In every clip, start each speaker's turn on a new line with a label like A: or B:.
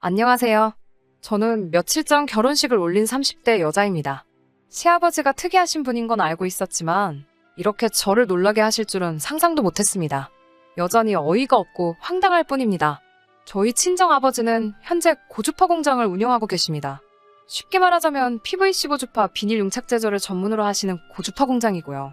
A: 안녕하세요. 저는 며칠 전 결혼식을 올린 30대 여자입니다. 시아버지가 특이하신 분인 건 알고 있었지만 이렇게 저를 놀라게 하실 줄은 상상도 못했습니다. 여전히 어이가 없고 황당할 뿐입니다. 저희 친정아버지는 현재 고주파 공장을 운영하고 계십니다. 쉽게 말하자면 PVC 고주파 비닐 용착 제조를 전문으로 하시는 고주파 공장이고요.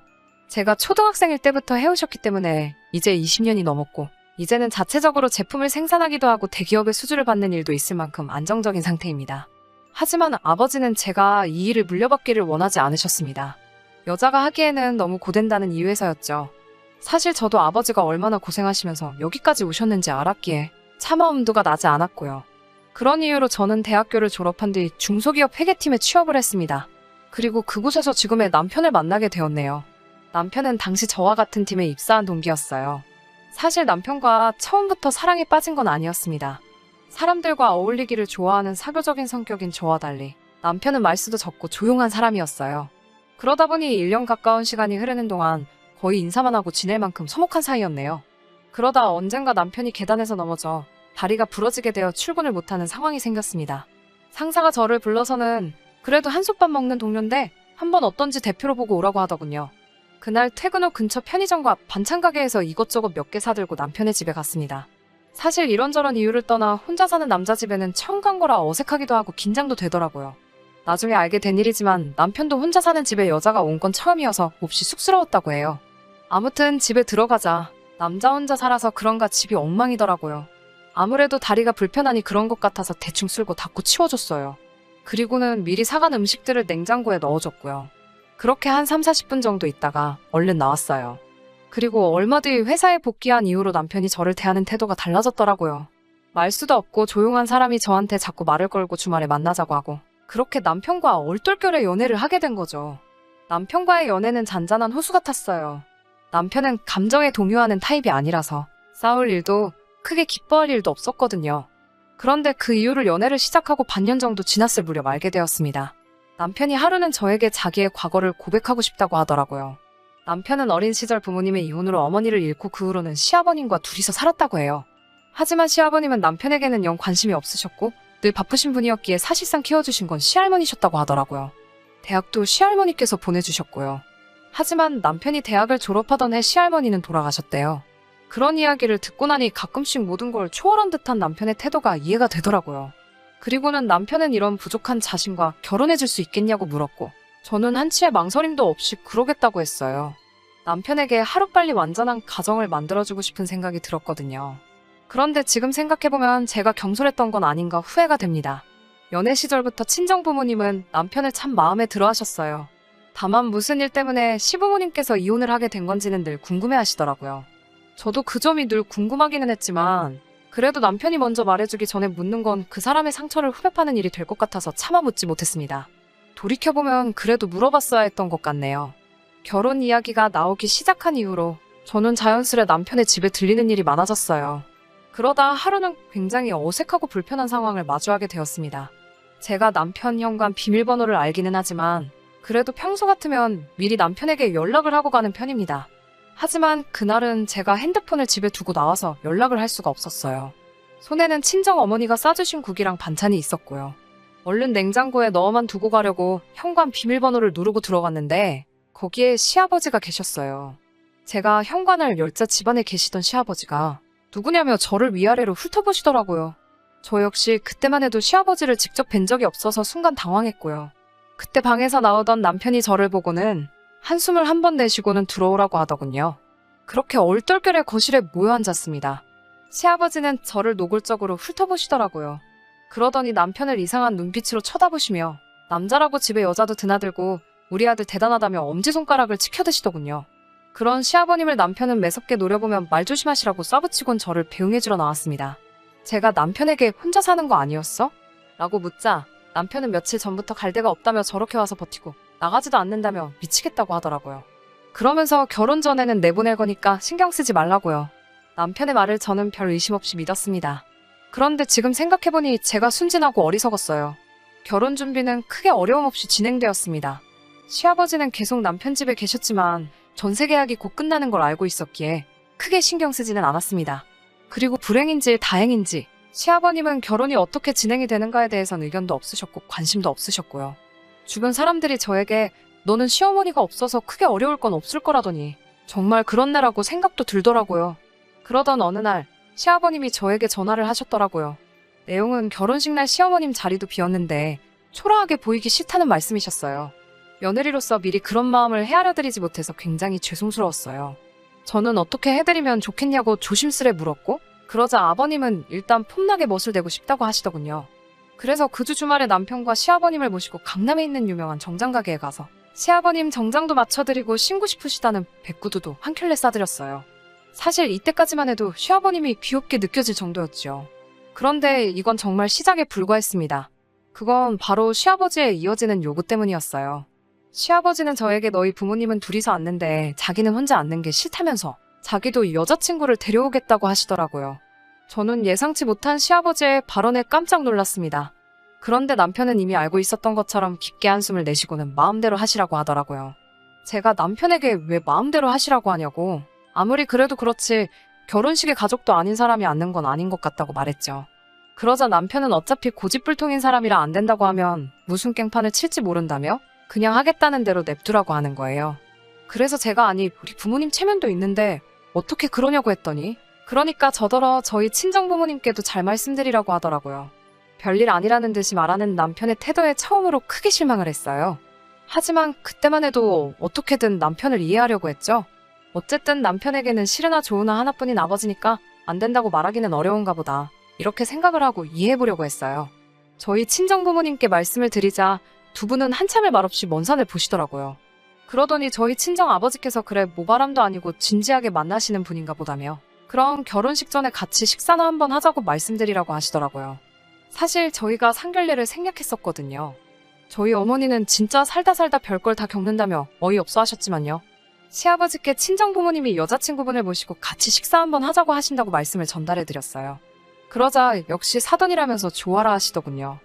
A: 제가 초등학생일 때부터 해오셨기 때문에 이제 20년이 넘었고 이제는 자체적으로 제품을 생산하기도 하고 대기업의 수주를 받는 일도 있을 만큼 안정적인 상태입니다. 하지만 아버지는 제가 이 일을 물려받기를 원하지 않으셨습니다. 여자가 하기에는 너무 고된다는 이유에서였죠. 사실 저도 아버지가 얼마나 고생하시면서 여기까지 오셨는지 알았기에 차마 엄두가 나지 않았고요. 그런 이유로 저는 대학교를 졸업한 뒤 중소기업 회계팀에 취업을 했습니다. 그리고 그곳에서 지금의 남편을 만나게 되었네요. 남편은 당시 저와 같은 팀에 입사한 동기였어요. 사실 남편과 처음부터 사랑에 빠진 건 아니었습니다. 사람들과 어울리기를 좋아하는 사교적인 성격인 저와 달리 남편은 말수도 적고 조용한 사람이었어요. 그러다 보니 1년 가까운 시간이 흐르는 동안 거의 인사만 하고 지낼 만큼 서먹한 사이였네요. 그러다 언젠가 남편이 계단에서 넘어져 다리가 부러지게 되어 출근을 못하는 상황이 생겼습니다. 상사가 저를 불러서는 그래도 한솥밥 먹는 동료인데 한번 어떤지 대표로 보고 오라고 하더군요. 그날 퇴근 후 근처 편의점과 반찬 가게에서 이것저것 몇 개 사들고 남편의 집에 갔습니다. 사실 이런저런 이유를 떠나 혼자 사는 남자 집에는 처음 간 거라 어색하기도 하고 긴장도 되더라고요. 나중에 알게 된 일이지만 남편도 혼자 사는 집에 여자가 온 건 처음이어서 몹시 쑥스러웠다고 해요. 아무튼 집에 들어가자 남자 혼자 살아서 그런가 집이 엉망이더라고요. 아무래도 다리가 불편하니 그런 것 같아서 대충 쓸고 닦고 치워줬어요. 그리고는 미리 사간 음식들을 냉장고에 넣어줬고요. 그렇게 한 3, 40분 정도 있다가 얼른 나왔어요. 그리고 얼마 뒤 회사에 복귀한 이후로 남편이 저를 대하는 태도가 달라졌더라고요. 말수도 없고 조용한 사람이 저한테 자꾸 말을 걸고 주말에 만나자고 하고 그렇게 남편과 얼떨결에 연애를 하게 된 거죠. 남편과의 연애는 잔잔한 호수 같았어요. 남편은 감정에 동요하는 타입이 아니라서 싸울 일도 크게 기뻐할 일도 없었거든요. 그런데 그 이후로 연애를 시작하고 반년 정도 지났을 무렵 알게 되었습니다. 남편이 하루는 저에게 자기의 과거를 고백하고 싶다고 하더라고요. 남편은 어린 시절 부모님의 이혼으로 어머니를 잃고 그 후로는 시아버님과 둘이서 살았다고 해요. 하지만 시아버님은 남편에게는 영 관심이 없으셨고 늘 바쁘신 분이었기에 사실상 키워주신 건 시할머니셨다고 하더라고요. 대학도 시할머니께서 보내주셨고요. 하지만 남편이 대학을 졸업하던 해 시할머니는 돌아가셨대요. 그런 이야기를 듣고 나니 가끔씩 모든 걸 초월한 듯한 남편의 태도가 이해가 되더라고요. 그리고는 남편은 이런 부족한 자신과 결혼해줄 수 있겠냐고 물었고, 저는 한치의 망설임도 없이 그러겠다고 했어요. 남편에게 하루빨리 완전한 가정을 만들어주고 싶은 생각이 들었거든요. 그런데 지금 생각해보면 제가 경솔했던 건 아닌가 후회가 됩니다. 연애 시절부터 친정 부모님은 남편을 참 마음에 들어 하셨어요. 다만 무슨 일 때문에 시부모님께서 이혼을 하게 된 건지는 늘 궁금해 하시더라고요. 저도 그 점이 늘 궁금하기는 했지만, 그래도 남편이 먼저 말해주기 전에 묻는 건 그 사람의 상처를 후벼 파는 일이 될 것 같아서 참아 묻지 못했습니다. 돌이켜보면 그래도 물어봤어야 했던 것 같네요. 결혼 이야기가 나오기 시작한 이후로 저는 자연스레 남편의 집에 들리는 일이 많아졌어요. 그러다 하루는 굉장히 어색하고 불편한 상황을 마주하게 되었습니다. 제가 남편 현관 비밀번호를 알기는 하지만 그래도 평소 같으면 미리 남편에게 연락을 하고 가는 편입니다. 하지만 그날은 제가 핸드폰을 집에 두고 나와서 연락을 할 수가 없었어요. 손에는 친정 어머니가 싸주신 국이랑 반찬이 있었고요. 얼른 냉장고에 넣어만 두고 가려고 현관 비밀번호를 누르고 들어갔는데 거기에 시아버지가 계셨어요. 제가 현관을 열자 집안에 계시던 시아버지가 누구냐며 저를 위아래로 훑어보시더라고요. 저 역시 그때만 해도 시아버지를 직접 뵌 적이 없어서 순간 당황했고요. 그때 방에서 나오던 남편이 저를 보고는 한숨을 한 번 내쉬고는 들어오라고 하더군요. 그렇게 얼떨결에 거실에 모여 앉았습니다. 시아버지는 저를 노골적으로 훑어보시더라고요. 그러더니 남편을 이상한 눈빛으로 쳐다보시며 남자라고 집에 여자도 드나들고 우리 아들 대단하다며 엄지손가락을 치켜드시더군요. 그런 시아버님을 남편은 매섭게 노려보며 말 조심하시라고 쏴붙이곤 저를 배웅해주러 나왔습니다. 제가 남편에게 혼자 사는 거 아니었어? 라고 묻자 남편은 며칠 전부터 갈 데가 없다며 저렇게 와서 버티고 나가지도 않는다며 미치겠다고 하더라고요. 그러면서 결혼 전에는 내보낼 거니까 신경 쓰지 말라고요. 남편의 말을 저는 별 의심 없이 믿었습니다. 그런데 지금 생각해보니 제가 순진하고 어리석었어요. 결혼 준비는 크게 어려움 없이 진행되었습니다. 시아버지는 계속 남편 집에 계셨지만 전세 계약이 곧 끝나는 걸 알고 있었기에 크게 신경 쓰지는 않았습니다. 그리고 불행인지 다행인지 시아버님은 결혼이 어떻게 진행이 되는가에 대해선 의견도 없으셨고 관심도 없으셨고요. 주변 사람들이 저에게 너는 시어머니가 없어서 크게 어려울 건 없을 거라더니 정말 그렇네라고 생각도 들더라고요. 그러던 어느 날 시아버님이 저에게 전화를 하셨더라고요. 내용은 결혼식 날 시어머님 자리도 비었는데 초라하게 보이기 싫다는 말씀이셨어요. 며느리로서 미리 그런 마음을 헤아려드리지 못해서 굉장히 죄송스러웠어요. 저는 어떻게 해드리면 좋겠냐고 조심스레 물었고 그러자 아버님은 일단 폼나게 멋을 내고 싶다고 하시더군요. 그래서 그 주 주말에 남편과 시아버님을 모시고 강남에 있는 유명한 정장 가게에 가서 시아버님 정장도 맞춰드리고 신고 싶으시다는 백구두도 한 켤레 싸드렸어요. 사실 이때까지만 해도 시아버님이 귀엽게 느껴질 정도였죠. 그런데 이건 정말 시작에 불과했습니다. 그건 바로 시아버지에 이어지는 요구 때문이었어요. 시아버지는 저에게 너희 부모님은 둘이서 앉는데 자기는 혼자 앉는 게 싫다면서 자기도 여자친구를 데려오겠다고 하시더라고요. 저는 예상치 못한 시아버지의 발언에 깜짝 놀랐습니다. 그런데 남편은 이미 알고 있었던 것처럼 깊게 한숨을 내쉬고는 마음대로 하시라고 하더라고요. 제가 남편에게 왜 마음대로 하시라고 하냐고 아무리 그래도 그렇지 결혼식에 가족도 아닌 사람이 앉는 건 아닌 것 같다고 말했죠. 그러자 남편은 어차피 고집불통인 사람이라 안 된다고 하면 무슨 깽판을 칠지 모른다며 그냥 하겠다는 대로 냅두라고 하는 거예요. 그래서 제가 아니 우리 부모님 체면도 있는데 어떻게 그러냐고 했더니 그러니까 저더러 저희 친정 부모님께도 잘 말씀드리라고 하더라고요. 별일 아니라는 듯이 말하는 남편의 태도에 처음으로 크게 실망을 했어요. 하지만 그때만 해도 어떻게든 남편을 이해하려고 했죠. 어쨌든 남편에게는 싫으나 좋으나 하나뿐인 아버지니까 안 된다고 말하기는 어려운가 보다. 이렇게 생각을 하고 이해해보려고 했어요. 저희 친정 부모님께 말씀을 드리자 두 분은 한참을 말없이 먼 산을 보시더라고요. 그러더니 저희 친정 아버지께서 그래 모바람도 아니고 진지하게 만나시는 분인가 보다며 그럼 결혼식 전에 같이 식사나 한번 하자고 말씀드리라고 하시더라고요. 사실 저희가 상견례를 생략했었거든요. 저희 어머니는 진짜 살다 살다 별걸 다 겪는다며 어이없어 하셨지만요. 시아버지께 친정 부모님이 여자친구분을 모시고 같이 식사 한번 하자고 하신다고 말씀을 전달해드렸어요. 그러자 역시 사돈이라면서 좋아라 하시더군요.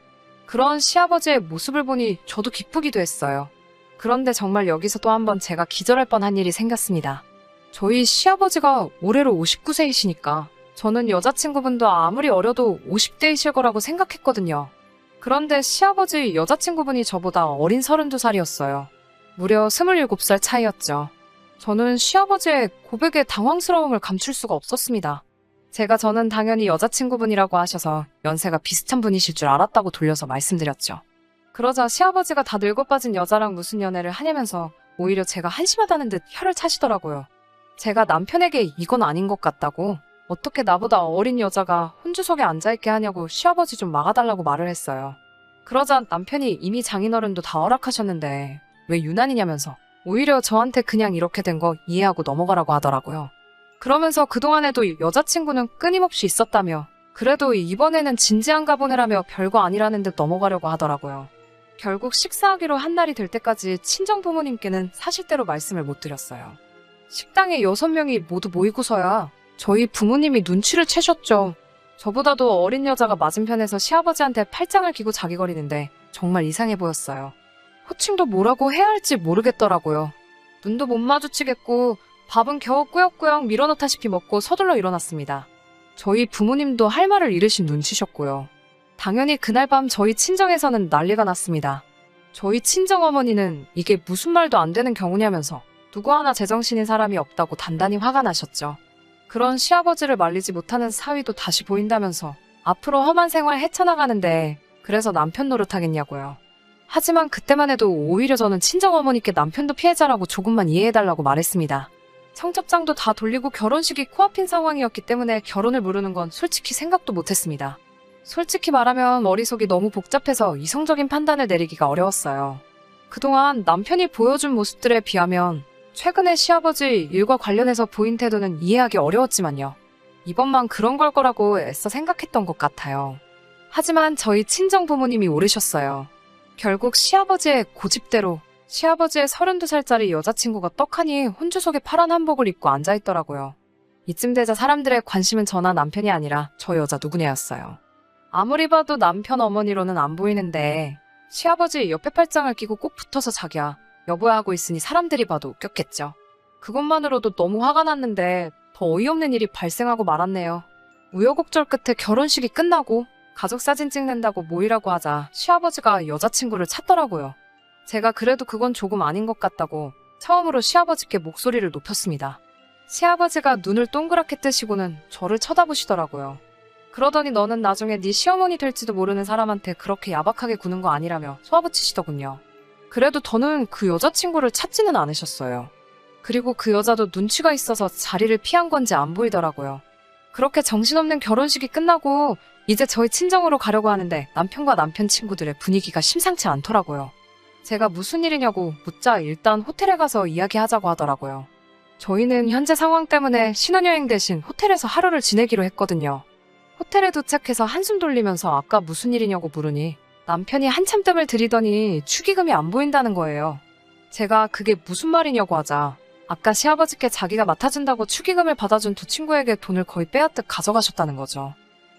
A: 그런 시아버지의 모습을 보니 저도 기쁘기도 했어요. 그런데 정말 여기서 또 한번 제가 기절할 뻔한 일이 생겼습니다. 저희 시아버지가 올해로 59세이시니까 저는 여자친구분도 아무리 어려도 50대이실 거라고 생각했거든요. 그런데 시아버지 여자친구분이 저보다 어린 32살이었어요. 무려 27살 차이였죠. 저는 시아버지의 고백에 당황스러움을 감출 수가 없었습니다. 제가 저는 당연히 여자친구분이라고 하셔서 연세가 비슷한 분이실 줄 알았다고 돌려서 말씀드렸죠. 그러자 시아버지가 다 늙어 빠진 여자랑 무슨 연애를 하냐면서 오히려 제가 한심하다는 듯 혀를 차시더라고요. 제가 남편에게 이건 아닌 것 같다고 어떻게 나보다 어린 여자가 혼주석에 앉아있게 하냐고 시아버지 좀 막아달라고 말을 했어요. 그러자 남편이 이미 장인어른도 다 허락하셨는데 왜 유난이냐면서 오히려 저한테 그냥 이렇게 된 거 이해하고 넘어가라고 하더라고요. 그러면서 그동안에도 여자친구는 끊임없이 있었다며 그래도 이번에는 진지한가 보네라며 별거 아니라는 듯 넘어가려고 하더라고요. 결국 식사하기로 한 날이 될 때까지 친정 부모님께는 사실대로 말씀을 못 드렸어요. 식당에 여섯 명이 모두 모이고서야 저희 부모님이 눈치를 채셨죠. 저보다도 어린 여자가 맞은편에서 시아버지한테 팔짱을 끼고 자기거리는데 정말 이상해 보였어요. 호칭도 뭐라고 해야 할지 모르겠더라고요. 눈도 못 마주치겠고 밥은 겨우 꾸역꾸역 밀어넣다시피 먹고 서둘러 일어났습니다. 저희 부모님도 할 말을 잃으신 눈치셨고요. 당연히 그날 밤 저희 친정에서는 난리가 났습니다. 저희 친정 어머니는 이게 무슨 말도 안 되는 경우냐면서 누구 하나 제정신인 사람이 없다고 단단히 화가 나셨죠. 그런 시아버지를 말리지 못하는 사위도 다시 보인다면서 앞으로 험한 생활 헤쳐나가는데 그래서 남편 노릇하겠냐고요. 하지만 그때만 해도 오히려 저는 친정어머니께 남편도 피해자라고 조금만 이해해달라고 말했습니다. 청첩장도 다 돌리고 결혼식이 코앞인 상황이었기 때문에 결혼을 미루는 건 솔직히 생각도 못했습니다. 솔직히 말하면 머릿속이 너무 복잡해서 이성적인 판단을 내리기가 어려웠어요. 그동안 남편이 보여준 모습들에 비하면 최근에 시아버지 일과 관련해서 보인 태도는 이해하기 어려웠지만요. 이번만 그런 걸 거라고 애써 생각했던 것 같아요. 하지만 저희 친정 부모님이 오르셨어요. 결국 시아버지의 고집대로 시아버지의 32살짜리 여자친구가 떡하니 혼주석에 파란 한복을 입고 앉아있더라고요. 이쯤 되자 사람들의 관심은 저나 남편이 아니라 저 여자 누구냐였어요. 아무리 봐도 남편 어머니로는 안 보이는데 시아버지 옆에 팔짱을 끼고 꼭 붙어서 자기야 여보야 하고 있으니 사람들이 봐도 웃겼겠죠. 그것만으로도 너무 화가 났는데 더 어이없는 일이 발생하고 말았네요. 우여곡절 끝에 결혼식이 끝나고 가족 사진 찍는다고 모이라고 하자 시아버지가 여자친구를 찾더라고요. 제가 그래도 그건 조금 아닌 것 같다고 처음으로 시아버지께 목소리를 높였습니다. 시아버지가 눈을 동그랗게 뜨시고는 저를 쳐다보시더라고요. 그러더니 너는 나중에 네 시어머니 될지도 모르는 사람한테 그렇게 야박하게 구는 거 아니라며 쏘아붙이시더군요. 그래도 저는 그 여자친구를 찾지는 않으셨어요. 그리고 그 여자도 눈치가 있어서 자리를 피한 건지 안 보이더라고요. 그렇게 정신없는 결혼식이 끝나고 이제 저희 친정으로 가려고 하는데 남편과 남편 친구들의 분위기가 심상치 않더라고요. 제가 무슨 일이냐고 묻자 일단 호텔에 가서 이야기하자고 하더라고요. 저희는 현재 상황 때문에 신혼여행 대신 호텔에서 하루를 지내기로 했거든요. 호텔에 도착해서 한숨 돌리면서 아까 무슨 일이냐고 물으니 남편이 한참 뜸을 들이더니 축의금이 안 보인다는 거예요. 제가 그게 무슨 말이냐고 하자 아까 시아버지께 자기가 맡아준다고 축의금을 받아준 두 친구에게 돈을 거의 빼앗듯 가져가셨다는 거죠.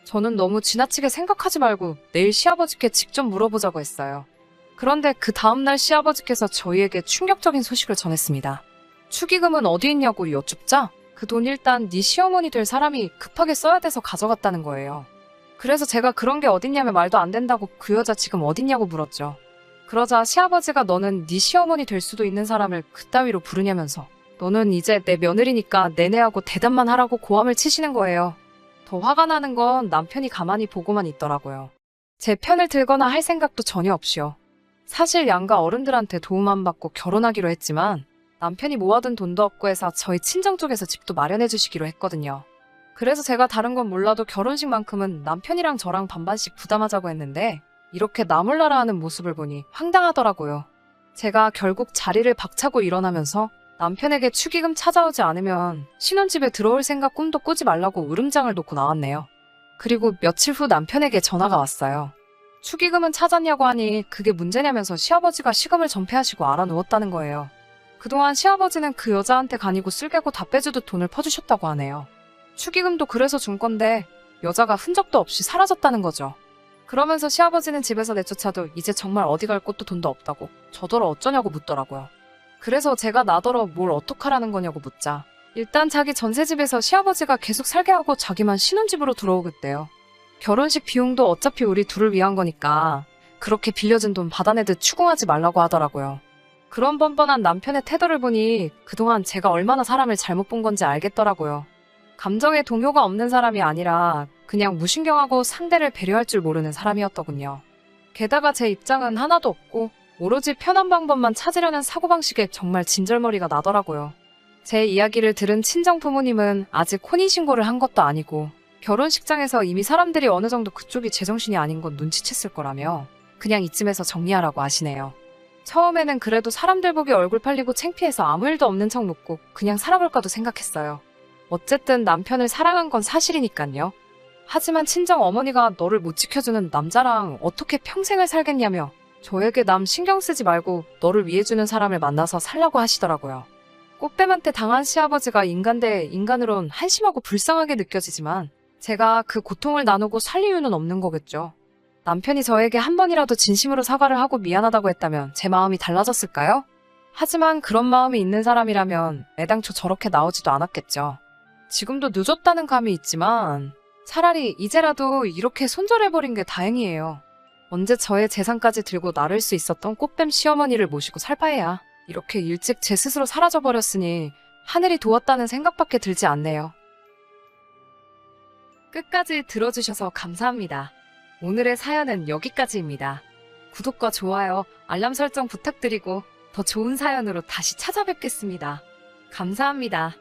A: 저는 너무 지나치게 생각하지 말고 내일 시아버지께 직접 물어보자고 했어요. 그런데 그 다음날 시아버지께서 저희에게 충격적인 소식을 전했습니다. 축의금은 어디 있냐고 여쭙자 그 돈 일단 네 시어머니 될 사람이 급하게 써야 돼서 가져갔다는 거예요. 그래서 제가 그런 게 어딨냐며 말도 안 된다고 그 여자 지금 어딨냐고 물었죠. 그러자 시아버지가 너는 네 시어머니 될 수도 있는 사람을 그따위로 부르냐면서 너는 이제 내 며느리니까 내내하고 대답만 하라고 고함을 치시는 거예요. 더 화가 나는 건 남편이 가만히 보고만 있더라고요. 제 편을 들거나 할 생각도 전혀 없이요. 사실 양가 어른들한테 도움 안 받고 결혼하기로 했지만 남편이 모아둔 돈도 없고 해서 저희 친정 쪽에서 집도 마련해 주시기로 했거든요. 그래서 제가 다른 건 몰라도 결혼식만큼은 남편이랑 저랑 반반씩 부담하자고 했는데 이렇게 나몰라라 하는 모습을 보니 황당하더라고요. 제가 결국 자리를 박차고 일어나면서 남편에게 축의금 찾아오지 않으면 신혼집에 들어올 생각 꿈도 꾸지 말라고 울음장을 놓고 나왔네요. 그리고 며칠 후 남편에게 전화가 왔어요. 축의금은 찾았냐고 하니 그게 문제냐면서 시아버지가 시금을 전폐하시고 알아누웠다는 거예요. 그동안 시아버지는 그 여자한테 가니고 쓸개고 다 빼주듯 돈을 퍼주셨다고 하네요. 축의금도 그래서 준 건데 여자가 흔적도 없이 사라졌다는 거죠. 그러면서 시아버지는 집에서 내쫓아도 이제 정말 어디 갈 곳도 돈도 없다고 저더러 어쩌냐고 묻더라고요. 그래서 제가 나더러 뭘 어떡하라는 거냐고 묻자 일단 자기 전세집에서 시아버지가 계속 살게 하고 자기만 신혼집으로 들어오겠대요. 결혼식 비용도 어차피 우리 둘을 위한 거니까 그렇게 빌려준 돈 받아내듯 추궁하지 말라고 하더라고요. 그런 뻔뻔한 남편의 태도를 보니 그동안 제가 얼마나 사람을 잘못 본 건지 알겠더라고요. 감정에 동요가 없는 사람이 아니라 그냥 무신경하고 상대를 배려할 줄 모르는 사람이었더군요. 게다가 제 입장은 하나도 없고 오로지 편한 방법만 찾으려는 사고방식에 정말 진절머리가 나더라고요. 제 이야기를 들은 친정 부모님은 아직 혼인 신고를 한 것도 아니고 결혼식장에서 이미 사람들이 어느 정도 그쪽이 제정신이 아닌 건 눈치챘을 거라며 그냥 이쯤에서 정리하라고 하시네요. 처음에는 그래도 사람들 보기 얼굴 팔리고 창피해서 아무 일도 없는 척 놓고 그냥 살아볼까도 생각했어요. 어쨌든 남편을 사랑한 건 사실이니까요. 하지만 친정 어머니가 너를 못 지켜주는 남자랑 어떻게 평생을 살겠냐며 저에게 남 신경 쓰지 말고 너를 위해주는 사람을 만나서 살라고 하시더라고요. 꽃뱀한테 당한 시아버지가 인간 대 인간으론 한심하고 불쌍하게 느껴지지만 제가 그 고통을 나누고 살 이유는 없는 거겠죠. 남편이 저에게 한 번이라도 진심으로 사과를 하고 미안하다고 했다면 제 마음이 달라졌을까요? 하지만 그런 마음이 있는 사람이라면 애당초 저렇게 나오지도 않았겠죠. 지금도 늦었다는 감이 있지만 차라리 이제라도 이렇게 손절해버린 게 다행이에요. 언제 저의 재산까지 들고 나를 수 있었던 꽃뱀 시어머니를 모시고 살 바에야 이렇게 일찍 제 스스로 사라져버렸으니 하늘이 도왔다는 생각밖에 들지 않네요. 끝까지 들어주셔서 감사합니다. 오늘의 사연은 여기까지입니다. 구독과 좋아요, 알람 설정 부탁드리고 더 좋은 사연으로 다시 찾아뵙겠습니다. 감사합니다.